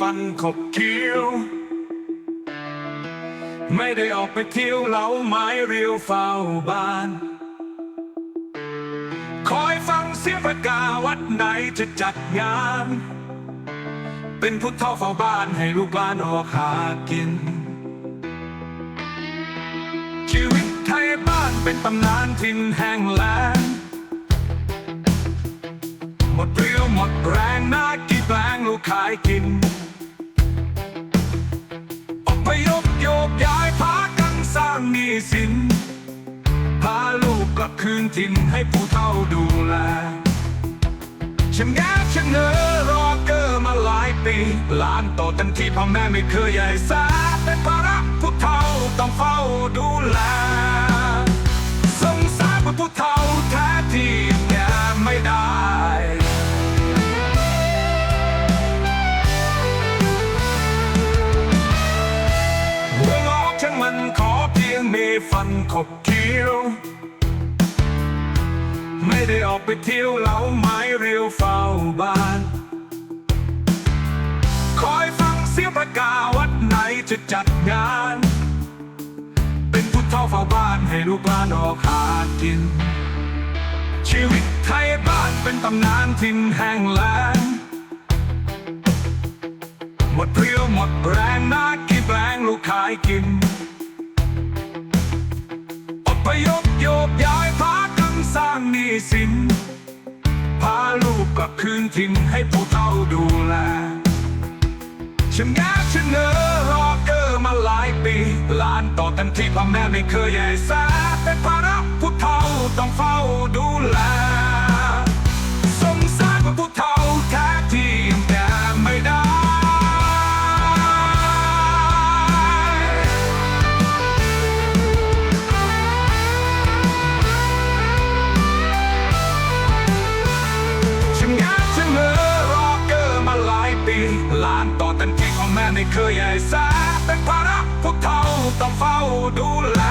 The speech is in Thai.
ฟันขบคี้ว ไม่ได้ออกไปเที่ยวเหล้าไม้เรียวเฝ้าบ้าน คอยฟังเสียงประกาศวัดไหนจะจัดงาน เป็นผู้เฒ่าเฝ้าบ้านให้ลูกหลานออกหากิน ชีวิตไทยบ้านเป็นตำนานทิ้นแห้งแล้งหมดเรี่ยวหมดแรงน้ากี่แปลงลูก ขายกิน ออกไปยกโยกย้ายพากันสร้างหนี้สิน พาลูกกลับคืนถิ่นให้ผู้เฒ่าดูแลฉันแง่ฉันเนอรอเกอร์มาหลายปีหลานโตเต็มที่พ่อแม่ไม่เคยใหญ่แสเป็นภาระผู้เฒ่าต้องเฝ้าดูแล มีฟันขบเคี้ยว ไม่ได้ออกไปเที่ยวเหล้าไม้เรียวเฝ้าบ้าน คอยฟังเสียงประกาศวัดไหนจะจัดงาน เป็นผู้เฒ่าเฝ้าบ้านให้ลูกหลานออกหากิน ชีวิตไทยบ้านเป็นตำนานทิ้นแห้งแล้งหมดเพรียวหมดแรงนากี่แปลงลูกขายกิน ยกโยกย้ายพากันสร้างหนี้สิน พาลูกกลับคืนถิ่นให้ผู้เฒ่าดูแลฉันแง่ฉันเนอรอเกอร์มาหลายปีลานต่อเต็มที่พ่อแม่ไม่เคยใหญ่แสเป็นภาระผู้เฒ่าต้องเฝ้าดูแล ไม่เคยใหญ่แสเป็นภาระพวกเขาต้องเฝ้าดูแล